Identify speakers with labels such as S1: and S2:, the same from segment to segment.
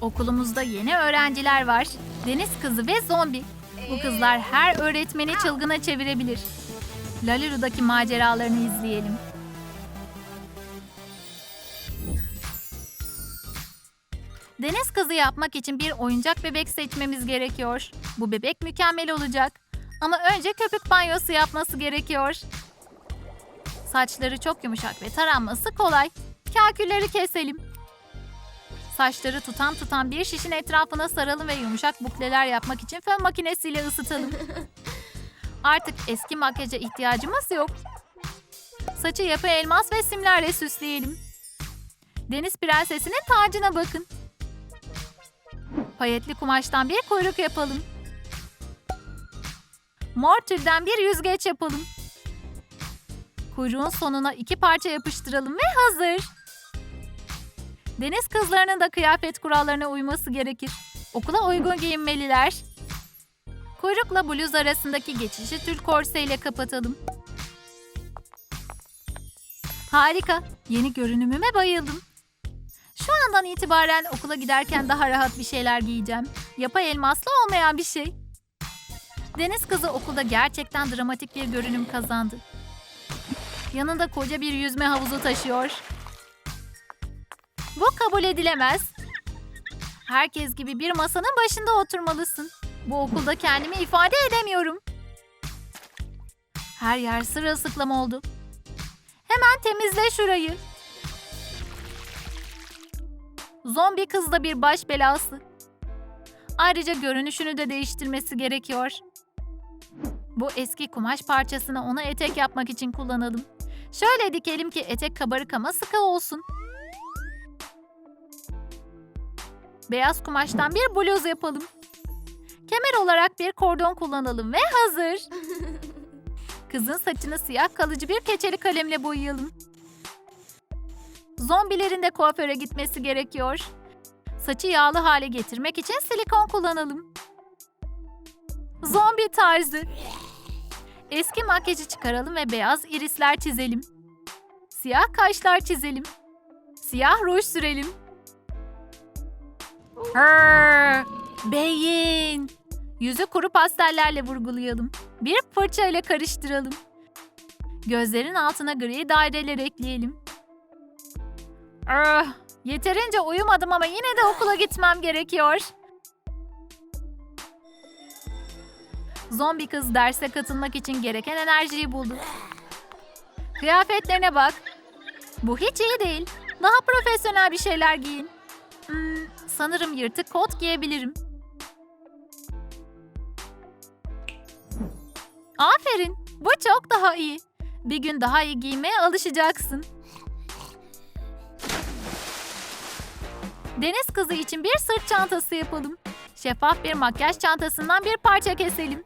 S1: Okulumuzda yeni öğrenciler var. Deniz kızı ve zombi. Bu kızlar her öğretmeni çılgına çevirebilir. Lalilu'daki maceralarını izleyelim. Deniz kızı yapmak için bir oyuncak bebek seçmemiz gerekiyor. Bu bebek mükemmel olacak. Ama önce köpük banyosu yapması gerekiyor. Saçları çok yumuşak ve taranması kolay. Kakülleri keselim. Saçları tutam tutam bir şişin etrafına saralım ve yumuşak bukleler yapmak için fön makinesiyle ısıtalım. Artık eski makyaja ihtiyacımız yok. Saçı yapay elmas ve simlerle süsleyelim. Deniz prensesinin tacına bakın. Payetli kumaştan bir kuyruk yapalım. Mor tülden bir yüzgeç yapalım. Kuyruğun sonuna iki parça yapıştıralım ve hazır. Deniz kızlarının da kıyafet kurallarına uyması gerekir. Okula uygun giyinmeliler. Kuyrukla bluz arasındaki geçişi tül korse ile kapatalım. Harika. Yeni görünümüme bayıldım. Şu andan itibaren okula giderken daha rahat bir şeyler giyeceğim. Yapay elmaslı olmayan bir şey. Deniz kızı okulda gerçekten dramatik bir görünüm kazandı. Yanında koca bir yüzme havuzu taşıyor. Bu kabul edilemez. Herkes gibi bir masanın başında oturmalısın. Bu okulda kendimi ifade edemiyorum. Her yer sırılsıklam oldu. Hemen temizle şurayı. Zombi kız da bir baş belası. Ayrıca görünüşünü de değiştirmesi gerekiyor. Bu eski kumaş parçasını ona etek yapmak için kullanalım. Şöyle dikelim ki etek kabarık ama sıkı olsun. Beyaz kumaştan bir bluz yapalım. Kemer olarak bir kordon kullanalım ve hazır. Kızın saçını siyah kalıcı bir keçeli kalemle boyayalım. Zombilerin de kuaföre gitmesi gerekiyor. Saçı yağlı hale getirmek için silikon kullanalım. Zombi tarzı. Eski makyajı çıkaralım ve beyaz irisler çizelim. Siyah kaşlar çizelim. Siyah ruj sürelim. Beyin. Yüzü kuru pastellerle vurgulayalım. Bir fırça ile karıştıralım. Gözlerin altına gri daireler ekleyelim. Ah, yeterince uyumadım ama yine de okula gitmem gerekiyor. Zombi kız derse katılmak için gereken enerjiyi buldu. Kıyafetlerine bak. Bu hiç iyi değil. Daha profesyonel bir şeyler giyin. Sanırım yırtık kot giyebilirim. Aferin. Bu çok daha iyi. Bir gün daha iyi giymeye alışacaksın. Deniz kızı için bir sırt çantası yapalım. Şeffaf bir makyaj çantasından bir parça keselim.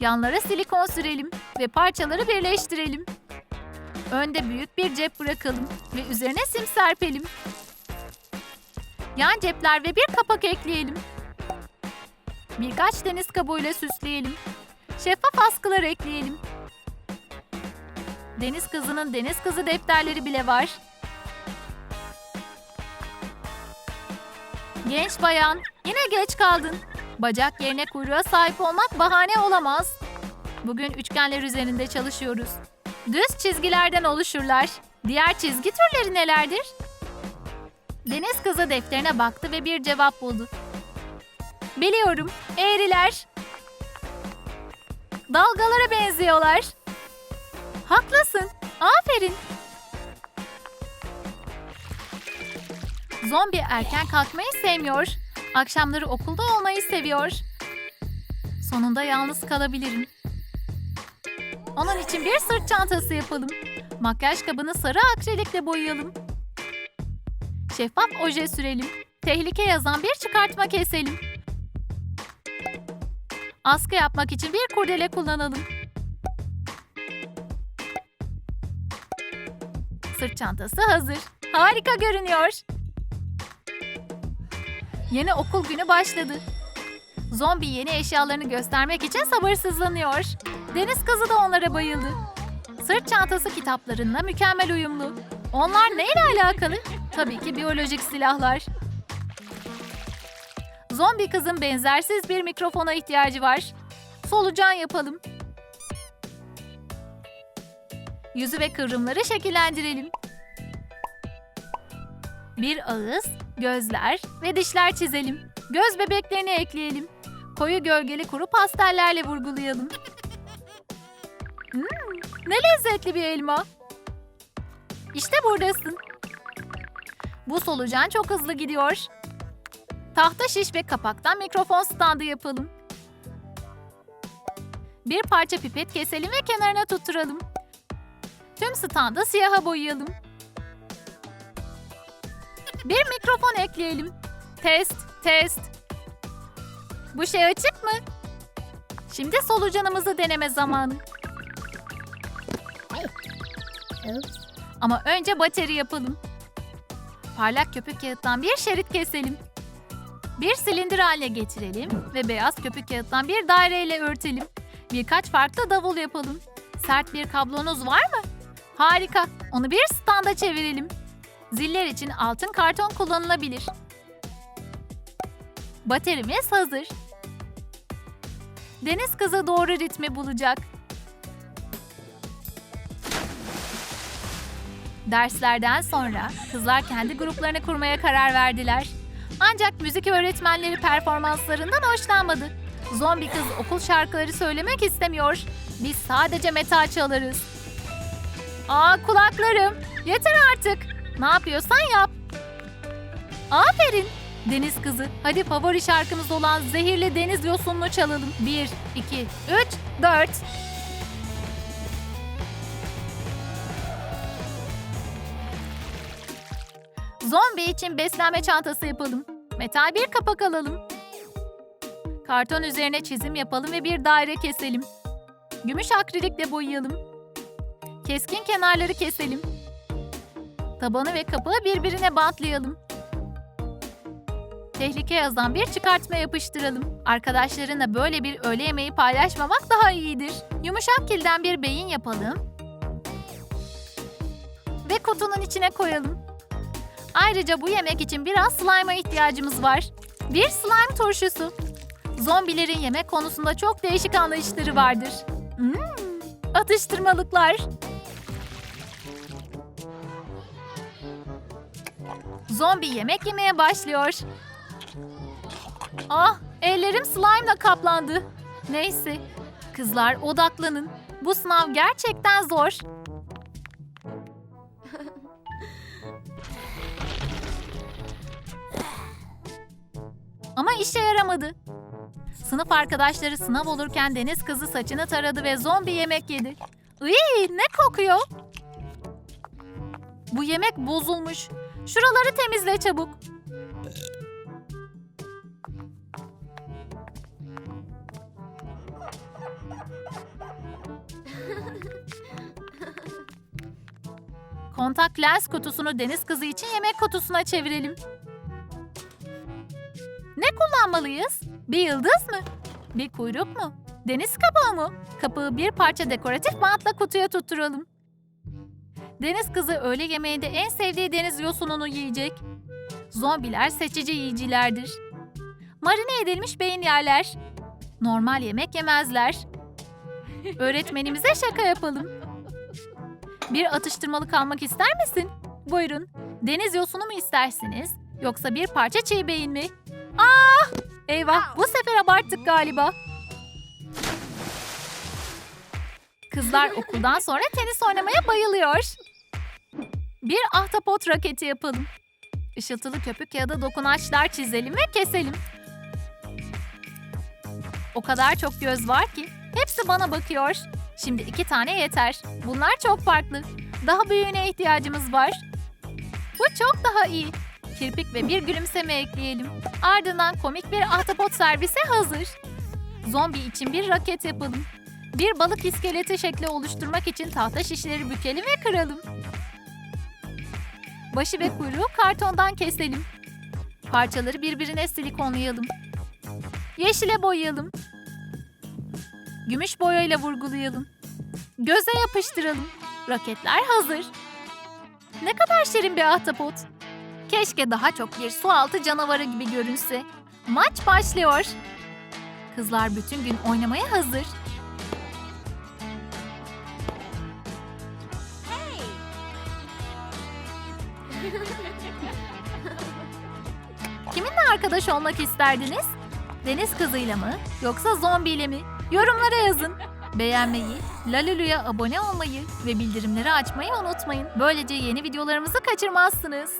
S1: Yanlara silikon sürelim ve parçaları birleştirelim. Önde büyük bir cep bırakalım ve üzerine sim serpelim. Yan cepler ve bir kapak ekleyelim. Birkaç deniz kabuğuyla süsleyelim. Şeffaf askılar ekleyelim. Deniz kızının deniz kızı defterleri bile var. Genç bayan, yine geç kaldın. Bacak yerine kuyruğa sahip olmak bahane olamaz. Bugün üçgenler üzerinde çalışıyoruz. Düz çizgilerden oluşurlar. Diğer çizgi türleri nelerdir? Deniz kızı defterine baktı ve bir cevap buldu. Biliyorum, eğriler. Dalgalara benziyorlar. Haklısın, aferin. Zombi erken kalkmayı sevmiyor. Akşamları okulda olmayı seviyor. Sonunda yalnız kalabilirim. Onun için bir sırt çantası yapalım. Makyaj kabını sarı akrilikle boyayalım. Şeffaf oje sürelim. Tehlike yazan bir çıkartma keselim. Askı yapmak için bir kurdele kullanalım. Sırt çantası hazır. Harika görünüyor. Yeni okul günü başladı. Zombi yeni eşyalarını göstermek için sabırsızlanıyor. Deniz kızı da onlara bayıldı. Sırt çantası kitaplarınla mükemmel uyumlu. Onlar neyle alakalı? Tabii ki biyolojik silahlar. Zombi kızın benzersiz bir mikrofona ihtiyacı var. Solucan yapalım. Yüzü ve kıvrımları şekillendirelim. Bir ağız, gözler ve dişler çizelim. Göz bebeklerini ekleyelim. Koyu gölgeli kuru pastellerle vurgulayalım. Hmm, ne lezzetli bir elma. İşte buradasın. Bu solucan çok hızlı gidiyor. Tahta şiş ve kapaktan mikrofon standı yapalım. Bir parça pipet keselim ve kenarına tutturalım. Tüm standı siyaha boyayalım. Bir mikrofon ekleyelim. Test, test. Bu şey açık mı? Şimdi solucanımızı deneme zamanı. Ama önce bateri yapalım. Parlak köpük kağıttan bir şerit keselim. Bir silindir haline getirelim ve beyaz köpük kağıttan bir daireyle örtelim. Birkaç farklı davul yapalım. Sert bir kablonuz var mı? Harika. Onu bir standa çevirelim. Ziller için altın karton kullanılabilir. Baterimiz hazır. Deniz kızı doğru ritmi bulacak. Derslerden sonra kızlar kendi gruplarını kurmaya karar verdiler. Ancak müzik öğretmenleri performanslarından hoşlanmadı. Zombi kız okul şarkıları söylemek istemiyor. Biz sadece metal çalarız. Aa kulaklarım. Yeter artık. Ne yapıyorsan yap. Aferin. Deniz kızı. Hadi favori şarkımız olan Zehirli Deniz Yosununu çalalım. 1, 2, 3, 4. Zombi için beslenme çantası yapalım. Metal bir kapak alalım. Karton üzerine çizim yapalım ve bir daire keselim. Gümüş akrilikle boyayalım. Keskin kenarları keselim. Tabanı ve kapağı birbirine bantlayalım. Tehlike yazan bir çıkartma yapıştıralım. Arkadaşlarınla böyle bir öğle yemeği paylaşmamak daha iyidir. Yumuşak kilden bir beyin yapalım. Ve kutunun içine koyalım. Ayrıca bu yemek için biraz slime'a ihtiyacımız var. Bir slime turşusu. Zombilerin yemek konusunda çok değişik anlayışları vardır. Hmm, atıştırmalıklar. Zombi yemek yemeye başlıyor. Ah, ellerim slime'la kaplandı. Neyse, kızlar odaklanın. Bu sınav gerçekten zor. Ama işe yaramadı. Sınıf arkadaşları sınav olurken deniz kızı saçını taradı ve zombi yemek yedi. Iy, ne kokuyor? Bu yemek bozulmuş. Şuraları temizle çabuk. Kontak lens kutusunu deniz kızı için yemek kutusuna çevirelim. Kullanmalıyız? Bir yıldız mı? Bir kuyruk mu? Deniz kapağı mı? Kapağı bir parça dekoratif bantla kutuya tutturalım. Deniz kızı öğle yemeğinde en sevdiği deniz yosununu yiyecek. Zombiler seçici yiyicilerdir. Marine edilmiş beyin yerler. Normal yemek yemezler. Öğretmenimize şaka yapalım. Bir atıştırmalık almak ister misin? Buyurun. Deniz yosunu mu istersiniz? Yoksa bir parça çiğ beyin mi? Ah! Eyvah, bu sefer abarttık galiba. Kızlar okuldan sonra tenis oynamaya bayılıyor. Bir ahtapot raketi yapalım. Işıltılı köpük ya da dokunaçlar çizelim ve keselim. O kadar çok göz var ki hepsi bana bakıyor. Şimdi iki tane yeter. Bunlar çok farklı. Daha büyüğüne ihtiyacımız var. Bu çok daha iyi. Kirpik ve bir gülümseme ekleyelim. Ardından komik bir ahtapot servisi hazır. Zombi için bir raket yapalım. Bir balık iskeleti şekli oluşturmak için tahta şişleri bükelim ve kıralım. Başı ve kuyruğu kartondan keselim. Parçaları birbirine silikonlayalım. Yeşile boyayalım. Gümüş boyayla vurgulayalım. Göze yapıştıralım. Raketler hazır. Ne kadar şirin bir ahtapot. Keşke daha çok bir su altı canavarı gibi görünse. Maç başlıyor. Kızlar bütün gün oynamaya hazır. Kiminle arkadaş olmak isterdiniz? Deniz kızıyla mı yoksa zombiyle mi? Yorumlara yazın. Beğenmeyi, Lalulu'ya abone olmayı ve bildirimleri açmayı unutmayın. Böylece yeni videolarımızı kaçırmazsınız.